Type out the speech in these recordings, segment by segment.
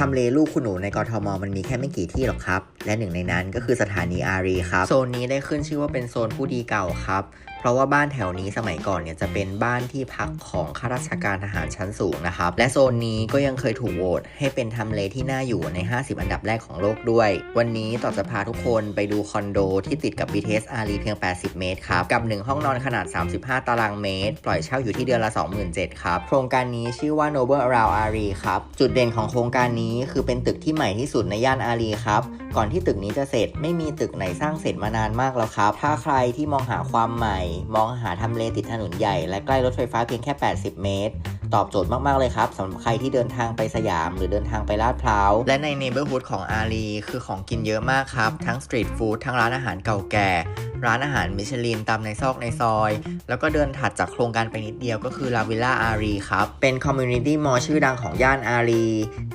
ทำเลลูกคุณหนูในกรทมมันมีแค่ไม่กี่ที่หรอกครับ และหนึ่งในนั้นก็คือสถานีอารีครับ โซนนี้ได้ขึ้นชื่อว่าเป็นโซนผู้ดีเก่าครับ เพราะว่าบ้านแถวนี้สมัยก่อนเนี่ยจะเป็นบ้านที่พักของข้าราชการทหารชั้นสูงนะครับ และโซนนี้ก็ยังเคยถูกโหวตให้เป็นทำเลที่น่าอยู่ใน 50 อันดับแรกของโลกด้วย วันนี้ต่อจะพาทุกคนไปดูคอนโดที่ติดกับ BTS อารีเพียง 80 เมตรครับ กับ 1 ห้องนอนขนาด 35 ตารางเมตร ปล่อยเช่าอยู่ที่เดือนละ 27,000ครับ โครงการนี้ชื่อว่า Noble Around อารีครับ จุดเด่นของโครงการนี้คือเป็นตึกที่ใหม่ที่สุดในย่านอารีครับ ก่อนที่ตึกนี้จะเสร็จไม่มีตึกไหนสร้างเสร็จมานานมากแล้วครับ ถ้าใครที่มองหาความใหม่ มองหาทำเลติดถนนใหญ่ และใกล้รถไฟฟ้าเพียงแค่ 80 เมตร ตอบโจทย์มาก ๆ เลยครับสำหรับใครที่เดินทางไปสยาม หรือเดินทางไปลาดพร้าว และในเนเบอร์ฮุดของอารีคือของกินเยอะมากครับ ทั้งสตรีทฟู้ดทั้งร้านอาหารเก่าแก่ ร้านอาหารมิชลินตามในซอกในซอย แล้วก็เดินถัดจากโครงการไปนิดเดียวก็คือลาวิลล่าอารีครับ เป็นคอมมูนิตี้มอลชื่อดังของย่านอารี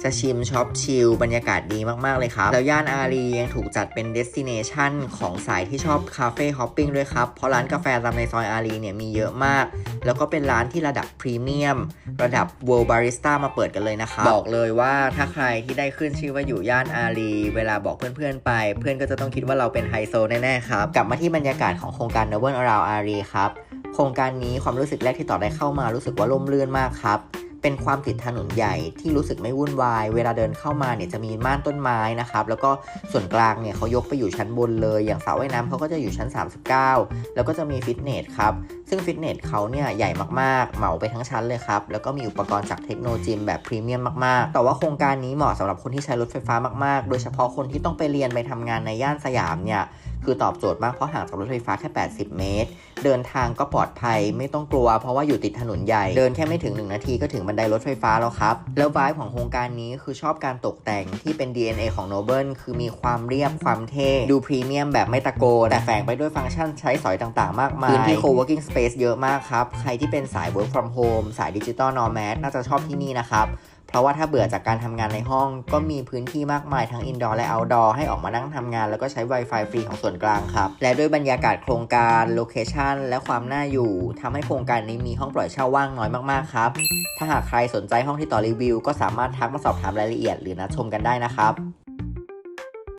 จะชิมช็อปชิลบรรยากาศดีมาก ๆ เลยครับ แล้วย่านอารียังถูกจัดเป็นเดสติเนชันของสายที่ชอบคาเฟ่ฮอปปิ้งด้วยครับ เพราะร้านกาแฟตามในซอยอารีเนี่ยมีเยอะมาก แล้วก็เป็นร้านที่ระดับพรีเมียม ระดับ World Barista มาเปิดกันเลยนะครับบอกเลยว่าถ้าใครที่ได้ขึ้นชื่อว่าอยู่ย่านอารี เวลาบอกเพื่อนๆไป เพื่อนก็จะต้องคิดว่าเราเป็นไฮโซแน่ๆครับ กลับมาที่บรรยากาศของโครงการ Noble Around อารีครับ โครงการนี้ความรู้สึกแรกที่ต่อได้เข้ามารู้สึกว่าล่มลื่นมากครับ เป็นความติดถนนใหญ่ที่รู้สึกไม่วุ่นวาย เวลาเดินเข้ามาเนี่ยจะมีม่านต้นไม้นะครับ แล้วก็ส่วนกลางเนี่ยเขายกไปอยู่ชั้นบนเลย อย่างสระว่ายน้ำเขาก็จะอยู่ชั้น 39 แล้วก็จะมีฟิตเนสครับ ซึ่งฟิตเนสเขาเนี่ยใหญ่มากๆ เหมาไปทั้งชั้นเลยครับ แล้วก็มีอุปกรณ์จากเทคโนโลยีแบบพรีเมียมมากๆ แต่ว่าโครงการนี้เหมาะสำหรับคนที่ใช้รถไฟฟ้ามากๆ โดยเฉพาะคนที่ต้องไปเรียนไปทำงานในย่านสยามเนี่ย คือตอบโจทย์มากเพราะห่างจากรถไฟฟ้าแค่ 80 เมตร เดินทางก็ปลอดภัยไม่ต้องกลัว เพราะว่าอยู่ติดถนนใหญ่ เดินแค่ไม่ถึง 1 นาทีก็ถึงบันไดรถไฟฟ้าแล้วครับ แล้ววายของโครงการนี้คือชอบการตกแต่งที่เป็น DNA ของ Noble คือมีความเรียบความเท่ดูพรีเมียมแบบไม่ตะโกนแต่แฝงไปด้วยฟังก์ชันใช้สอยต่างๆ มากมายพื้นที่ co-working space เยอะมากครับใครที่เป็นสาย work from home สายดิจิตอล nomad น่าจะชอบที่นี่นะครับ เพราะว่าถ้าเบื่อจากการทำงานในห้อง ก็มีพื้นที่มากมายทั้งอินดอร์และเอาท์ดอร์ให้ออกมานั่งทำงาน แล้วก็ใช้ Wi-Fi ฟรีของส่วนกลางครับ และด้วยบรรยากาศโครงการโลเคชันและความน่าอยู่ทำให้โครงการนี้มีห้องปล่อยเช่าว่างน้อยมากๆครับ ถ้าหากใครสนใจห้องที่ต่อรีวิว ก็สามารถทักมาสอบถามรายละเอียด หรือนัดชมกันได้นะครับ